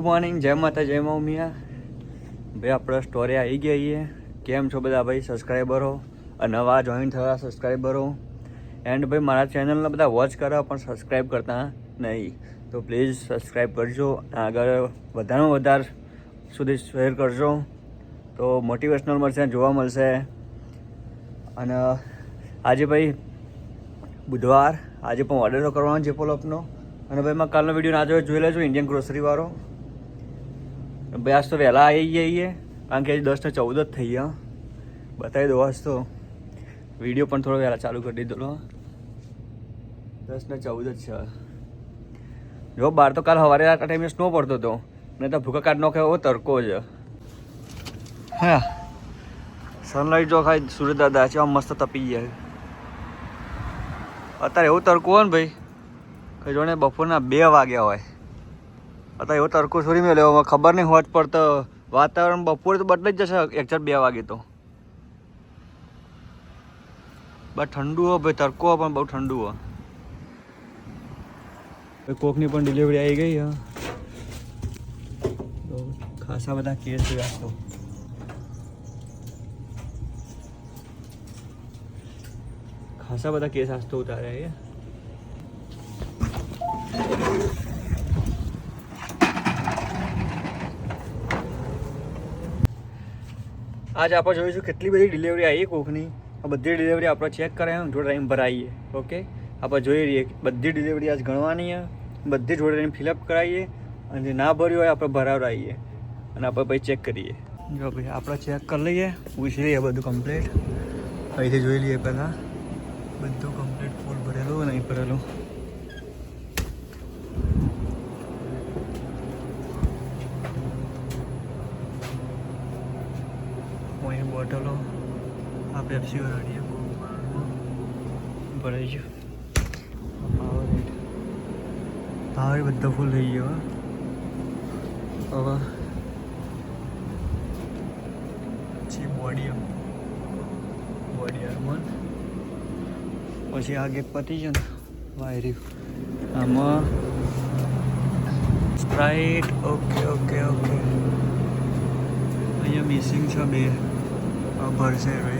Good morning જય માતા, જય મા ઉમિયા ભાઈ આપણે સ્ટોરી આવી ગઈ છીએ કેમ છો બધા ભાઈ સબસ્ક્રાઈબરો નવા જોઈન થયા સબસ્ક્રાઈબરો એન્ડ ભાઈ, મારા ચેનલને બધા વોચ કરો પણ સબસ્ક્રાઈબ કરતા નહીં. તો પ્લીઝ સબસ્ક્રાઈબ કરજો. આગળ વધારેમાં વધારે સુધી શેર કરજો. તો મોટિવેશનલ મળશે, જોવા મળશે. અને આજે ભાઈ, બુધવાર. આજે પણ ઓર્ડર કરવાનો છે પોલોપનો અને ભાઈ મેં કાલનો વીડિયો ના જોયો, જોઈ લેજો ઇન્ડિયન ગ્રોસરી વાળો. ભાઈ, આજ તો વહેલા આવી જઈએ, કારણ કે આજે દસ ને ચૌદ જ થઈ ગયા બતાવી દો આજ તો વીડિયો પણ થોડો વહેલા ચાલુ કરી દીધો દસને ચૌદ જ છે. જો, બાર તો કાલ સવારે આ ટાઈમે સ્નો પડતો હતો. ને તો ભૂકા કાઢ નાખે એવો તડકો જ. હા. સનલાઇટ જો ખાઈ સૂર્ય દાદા છે મસ્ત તપી ગયા અત્યારે એવું તડકો હોય ને ભાઈ, કે જોને બપોરના બે વાગ્યા હોય. અત્યારે એવો તડકો છોડી મેળ્યો ખબર નહીં હોત પડતો વાતાવરણ બપોરે તો બદલાઈ જ જશે. ચાર બે વાગે તો. બસ ઠંડુ હોય ભાઈ, તડકો હોય પણ બહુ ઠંડુ ભાઈ કોકની પણ ડિલિવરી આવી ગઈ, હા. તો ખાસા બધા કેસ છે તો. ખાસા બધા કેસ આજ તો ઉતાર્યા આજ આપણે જોઈશું કેટલી બધી ડિલિવરી આવી કોકની. આ બધી ડિલિવરી આપણે ચેક કરાય જોડે ટાઈમ ભરાઈએ ઓકે આપણે જોઈ રહીએ બધી ડિલિવરી આજ ગણવાની બધી જોડે ટાઈમ ફિલઅપ કરાવીએ અને જે ના ભર્યું હોય આપણે ભરાવડાવીએ અને આપણે પછી ચેક કરીએ. જો ભાઈ, આપણે ચેક કરી લઈએ. પૂછી લઈએ બધું કમ્પ્લીટ અહીંથી જોઈ લઈએ પહેલાં. બધું કમ્પ્લીટ ફૂલ ભરેલું નહીં ભરેલું. બોટલો આ પેપ્સી વાળી ભરાઈ ગયું. પાવર બધો ફૂલ થઈ ગયો. હવે પછી બોડી બોડી હાર્મોન પછી આ ગેપ પતી ગયો ને વાયરી આમાં સ્પ્રાઇટ ઓકે ઓકે ઓકે અહીંયા મિસિંગ છે બે. આ ભરશે રે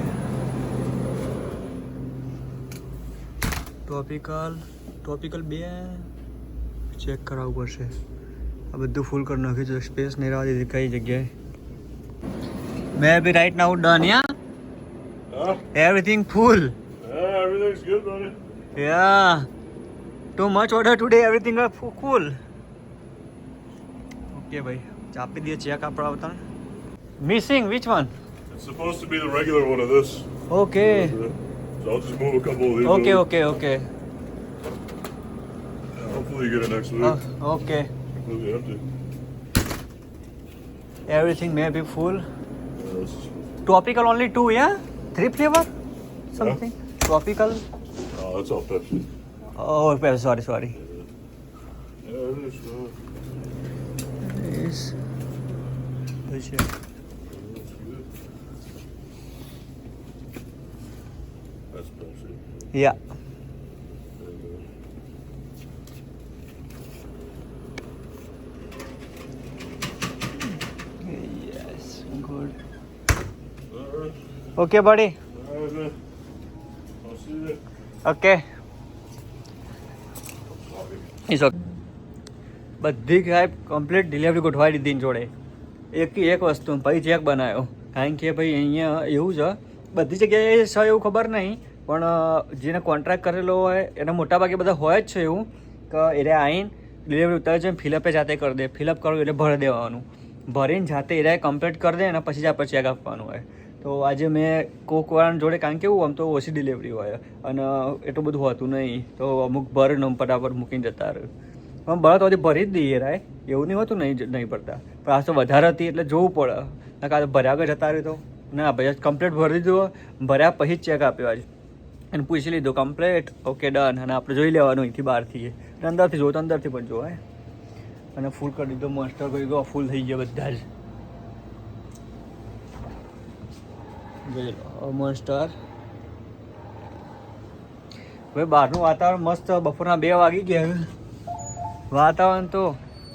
ટોપિકલ ટોપિકલ બે ચેક કરાવવું પડશે આ બધું ફૂલ કરી નાખ્યું છે સ્પેસ નહીં રહેવા દીધી કઈ જગ્યાએ મેં બી રાઈટ નાઉ ડન યા Huh? Everything full Yeah, everything's good, buddy. Yeah. Too much order today. Everything are fu- cool. Okay, ભાઈ આપી દઈએ ચેક આપણે આવતા missing which one It's supposed to be the regular one of this. Okay. So I'll just move a couple of these. Okay, over. okay, okay. Yeah, hopefully you get it next week. Uh, okay. Completely empty. Everything may be full. Yes. Tropical only two, yeah? Three flavor? Something? Yeah. Tropical? Oh, that's all Pepsi. Oh, sorry, sorry. Yeah, yeah it is. It is. I'll see you then. Okay Coffee. Is okay બધી સાહેબ complete delivery ગોઠવાઈ દીધી એની જોડે એક એક વસ્તુ પછી check બનાવ્યો કારણ કે ભાઈ અહીંયા એવું છે બધી જગ્યાએ છે એવું ખબર નહીં પણ જેને કોન્ટ્રાક્ટ કરેલો હોય, એના મોટાભાગે બધા હોય જ છે એવું, કે એને આવીને ડિલિવરી ઉતારે છે ફિલઅપે જાતે કરી દે ફિલઅપ કરવું એટલે ભરી દેવાનું. ભરીને જાતે એરાએ કમ્પ્લીટ કરી દે અને પછી જ આપણે ચેક આપવાનું હોય. તો આજે મેં કોકવાળાની જોડે, કારણ કે એવું આમ તો ઓછી ડિલિવરી હોય, અને એટલું બધું હોતું નહીં, તો અમુક ભર નમ ફટાફટ મૂકીને જતા રહ્યું પણ બળદ હજી ભરી જ દઈએ રાય એવું નહીં હોતું નહીં નહીં પડતા પણ આ તો વધારે હતી એટલે જોવું પડે. ના કાં ભર્યા આગળ જતા રહ્યું તો. ના, ભાઈ કમ્પ્લીટ ભરી દીધું, ભર્યા પછી જ ચેક આપ્યો આજે. અને પૂછી લીધું કમ્પ્લીટ ઓકે ડન અને આપણે જોઈ લેવાનું અહીંથી બહારથી. અંદરથી જોયું તો અંદરથી પણ જોવાય અને ફૂલ કરી દીધો મસ્ટર કરી ગયો ફૂલ થઈ ગયા બધા જ. મોન્સ્ટર ભાઈ બહારનું વાતાવરણ મસ્ત, બપોરના બે વાગી ગયા વાતાવરણ તો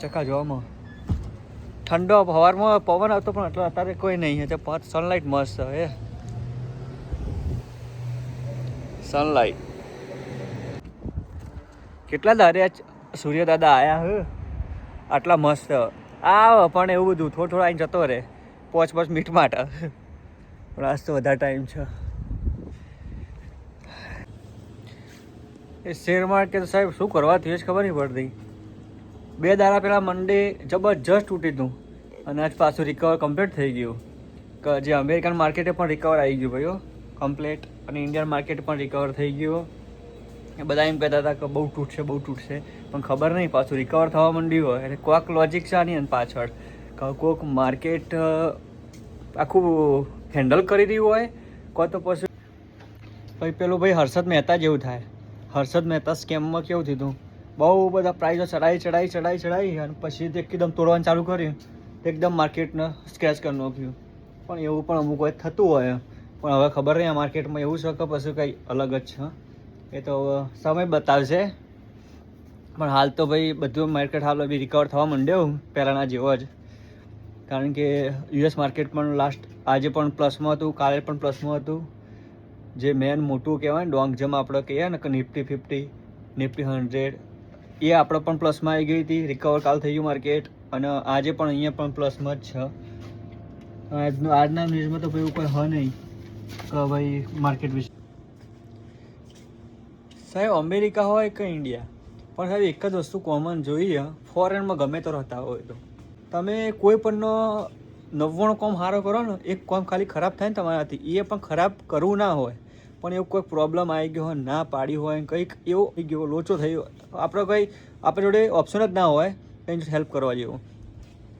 ચકા જોવામાં. ઠંડો સવારમાં પવન આવતો પણ એટલો અત્યારે કોઈ નહીં છે સનલાઇટ મસ્ત, હે. સનલાઇટ કેટલા દારે સૂર્ય દાદા આયા હ? આટલા મસ્ત. આવ, પણ એવું બધું, થોડું થોડું આવીને જતો રહે. પોચ પોચ મીઠ માટે. પણ આજ તો વધારે ટાઈમ છે. એ શેર માર્કેટ સાહેબ શું કરવા થયું છે ખબર નહીં પડતી. બે દાડા પહેલાં મંડે જબરજસ્ત તૂટી હતું અને આજ પાછું રિકવર કમ્પ્લીટ થઈ ગયું. જે અમેરિકન માર્કેટે પણ રિકવર આવી ગયું ભાઈઓ કમ્પ્લીટ અને ઇન્ડિયન માર્કેટ પણ રિકવર થઈ ગયું. એ બધા એમ કહેતા હતા કે બહુ તૂટશે બહુ તૂટશે પણ ખબર નહીં, પાછું રિકવર થવા માંડ્યું હોય. એટલે કોઈક લોજિક છે આની પાછળ. કોક માર્કેટ આખું હેન્ડલ કરી રહ્યું હોય, કોઈ તો પછી પછી પેલું ભાઈ હર્ષદ મહેતા જેવું થાય. હર્ષદ મહેતા સ્કેમમાં કેવું થયું બહુ બધા પ્રાઇઝો ચડાવી ચડાવી ચડાવી ચડાવી અને પછી એકદમ તોડવાનું ચાલુ કર્યું. એકદમ માર્કેટને સ્કેચ કરી નાખ્યું. પણ એવું પણ અમુક હોય થતું હોય. પણ હવે ખબર નહીં, આ માર્કેટમાં એવું છે કે પછી કંઈ અલગ જ છે. એ તો સમય બતાવશે. પણ હાલ તો ભાઈ બધું માર્કેટ હાલ બી રિકવર થવા માંડ્યો પહેલાંના જેવો જ. કારણ કે યુએસ માર્કેટ પણ લાસ્ટ આજે પણ પ્લસમાં હતું, કાલે પણ પ્લસમાં હતું. જે મેન મોટું કહેવાય ને ડોંગ જેમ આપણે કહીએ ને, કે નિફ્ટી ફિફ્ટી નિફ્ટી હંડ્રેડ એ આપણે પણ પ્લસમાં આવી ગઈ હતી. રિકવર કાલ થઈ ગયું માર્કેટ અને આજે પણ અહીંયા પણ પ્લસમાં જ છે. આજનું આજના ન્યૂઝમાં તો ભાઈ એવું કોઈ હ નહીં. કે ભાઈ માર્કેટ વિશે. સાહેબ, અમેરિકા હોય કે ઇન્ડિયા? પણ સાહેબ, એક જ વસ્તુ કોમન જોઈએ ફોરેનમાં ગમે તો રહેતા હોય તો. તમે કોઈ પણનો નવ્વાણું કોમ સારો કરો ને, એક કોમ ખાલી ખરાબ થાય ને તમારાથી. એ પણ ખરાબ કરવું ના હોય. પણ એવું કોઈ પ્રોબ્લેમ આવી ગયો હોય, ના પાડી હોય કંઈક, એવો થઈ ગયો લોચો થયો આપણો કંઈ, આપણી જોડે ઓપ્શન જ ના હોય કંઈ હેલ્પ કરવા જેવું.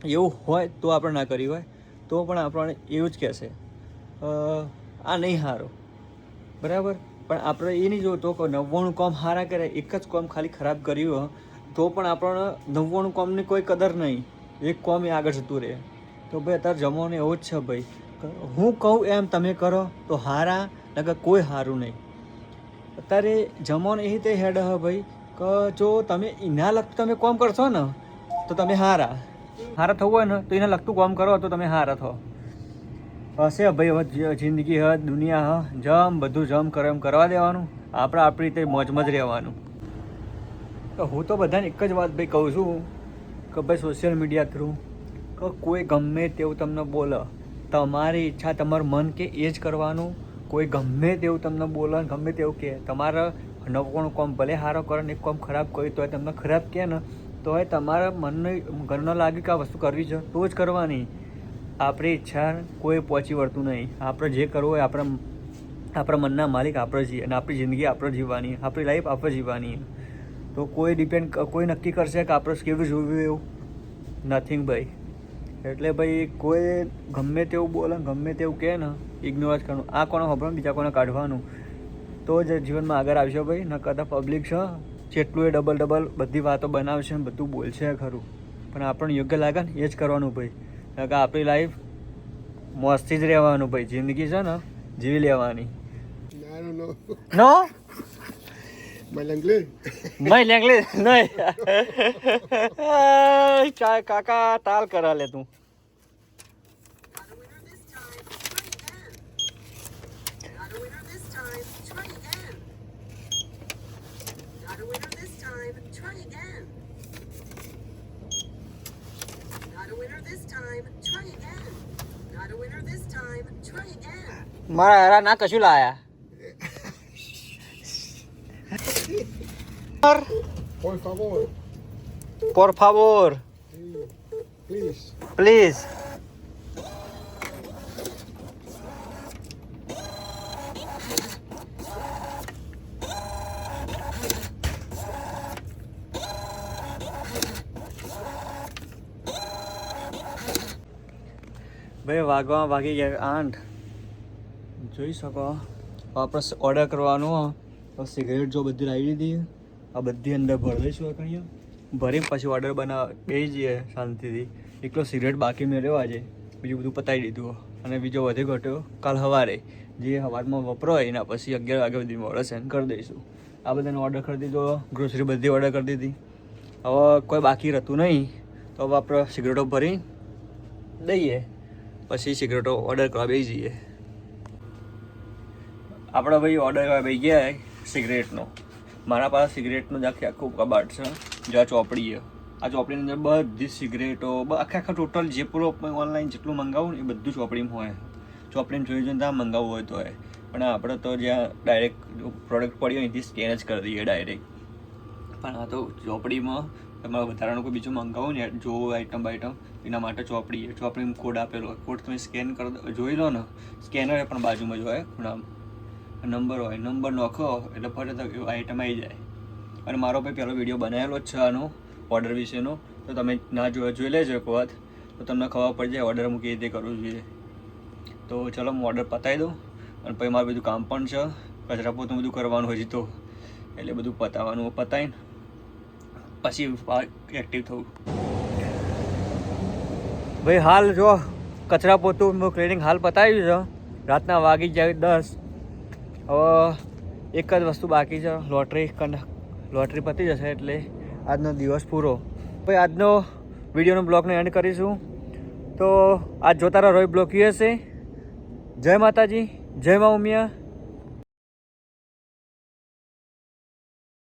એવું હોય તો આપણે ના કરી હોય. તો પણ આપણને એવું જ કહેશે આ નહીં સારો બરાબર? પણ આપણે એ નહીં જોતો કે નવ્વાણું કોમ સારા કરે, એક જ કોમ ખાલી ખરાબ કર્યું તો પણ આપણને નવ્વાણું કોમની કોઈ કદર નહીં. એક કોમ એ આગળ જતું રહે. તો ભાઈ અત્યારે જમવાનું એવો જ છે ભાઈ. હું કહું એમ, તમે કરો, તો હારા, નકર કોઈ સારું નહીં. અત્યારે જમવાનું એ રીતે હેડ હ ભાઈ, કે જો તમે એના લગતું તમે કોમ કરશો ને, તો તમે હારા. હારા થવું હોય ને, તો એના લગતું કોમ કરો, તો તમે હારા થો. હશે, ભાઈ જિંદગી હ દુનિયા હ જમ, બધું જમ કરે એમ કરવા દેવાનું. આપણે આપણી રીતે મોજમાં જ રહેવાનું. તો હું તો બધાને એક જ વાત ભાઈ કહું છું કે ભાઈ સોશિયલ મીડિયા થ્રુ કે કોઈ ગમે તેવું તમને બોલે, તમારી ઈચ્છા, તમારું મન કે એ જ કરવાનું. કોઈ ગમે તેવું તમને બોલે, ગમે તેવું કહે તમારે નવકોણ કોમ ભલે સારો કરે ને કોમ ખરાબ કહ્યું તો તમને ખરાબ કહે ને તો એ તમારા મનને ઘરનો લાગે કે આ વસ્તુ કરવી છે, તો જ કરવાની. આપણી ઈચ્છા કોઈ પહોંચી વળતું નહીં. આપણે જે કરવું હોય આપણા આપણા મનના માલિક આપણે છીએ અને આપણી જિંદગી આપણે જીવવાની, આપણી લાઈફ આપણે જીવવાની. તો કોઈ ડિપેન્ડ કોઈ નક્કી કરશે કે આપણે કેવું જોવું એવું? નથિંગ ભાઈ. એટલે ભાઈ કોઈ ગમે તેવું બોલે, ગમે તેવું કહે ને ઇગ્નોર જ કરવાનું. આ કોને ખબર બીજા કોને કાઢવાનું? તો જ જીવનમાં આગળ આવશે ભાઈ. ન કરતાં પબ્લિક છે. જેટલું એ ડબલ ડબલ બધી વાતો બનાવશે બધું બોલશે ખરું. પણ આપણને યોગ્ય લાગે ને, એ જ કરવાનું ભાઈ. નકર આપણી લાઈફ મોજથી જ રહેવાનું ભાઈ. જિંદગી છે ને જીવી લેવાની. નો નહીં. લેંગલે નહીં કાકા તાલ કરા લે તું. મારા હરા ના કશું લાયા Por favor. por favor Please. please ભાઈ વાગવા વાગી ગયા આઠ જોઈ શકો. આપણે ઓર્ડર કરવાનો. સિગરેટ જો બધી લાવી દીધી. આ બધી અંદર ભરી દઈશું અહીંયા ભરી પછી ઓર્ડર બનાવ બેસી જઈએ શાંતિથી. એકલો સિગરેટ બાકી મેળવ્યો આજે. બીજું બધું પતાવી દીધું. અને બીજો વધે ઘટ્યો. કાલ સવારે જે સવારમાં વપરો એના પછી અગિયાર વાગ્યા સુધીમાં ઓર્ડર સેન્ડ કરી દઈશું. આ બધાને ઓર્ડર કરી દીધો. ગ્રોસરી બધી ઓર્ડર કરી દીધી. હવે કોઈ બાકી રહેતું નહીં. તો હવે આપણે સિગરેટો ભરી દઈએ. પછી સિગરેટો ઓર્ડર કરવા બેસી જઈએ આપણે ભાઈ ઓર્ડર બેસી ગયા સિગરેટનો મારા પાસે સિગરેટનું જ આખી આખું કબાટ છે. જો આ ચોપડી છે આ ચોપડીની અંદર બધી સિગરેટો આખા આખા ટોટલ જે પૂરો ઓનલાઈન જેટલું મંગાવું ને એ બધું ચોપડીમાં હોય. ચોપડીને જોઈ જોઈને ત્યાં મંગાવવું હોય તો હોય. પણ આપણે તો જ્યાં ડાયરેક્ટ પ્રોડક્ટ પડી હોય ત્યાંથી સ્કેન જ કરી દઈએ ડાયરેક્ટ પણ આ તો ચોપડીમાં તમારે વધારાનું કોઈ બીજું મંગાવું ને જો આઈટમ બાઇટમ એના માટે ચોપડી ચોપડીમાં કોડ આપેલો કોડ તમે સ્કેન કરી જોઈ લો ને. સ્કેનર પણ બાજુમાં જ હોય ખૂણામાં. નંબર હોય, નંબર નોખો એટલે ફરત આઈટમ આવી જાય. અને મારો ભાઈ પહેલો વીડિયો બનાવેલો જ છે આનો ઓર્ડર વિશેનો. તો તમે ના જોયો, જોઈ લેજો એક વખત તો તમને ખબર પડી જાય ઓર્ડર કેવી રીતે કરવું જોઈએ તો ચલો, હું ઓર્ડર પતાવી દઉં. અને પછી મારું બધું કામ પણ છે. કચરા પોતું બધું કરવાનું હોય તો. એટલે બધું પતાવવાનું પતાવીને પછી એક્ટિવ થવું. ભાઈ, હાલ જો, કચરા પોતું ક્લિનિંગ હાલ પતાવ્યું છે. રાતના વાગી જાય દસ. હવે એક જ વસ્તુ બાકી છે, લોટરી લોટરી પતી જશે એટલે આજનો દિવસ પૂરો. ભાઈ, આજનો વિડીયોનો બ્લોગને એન્ડ કરીશું. તો આજ જોતા રહો રોય બ્લોક હશે. જય માતાજી, જય મા ઉમિયા.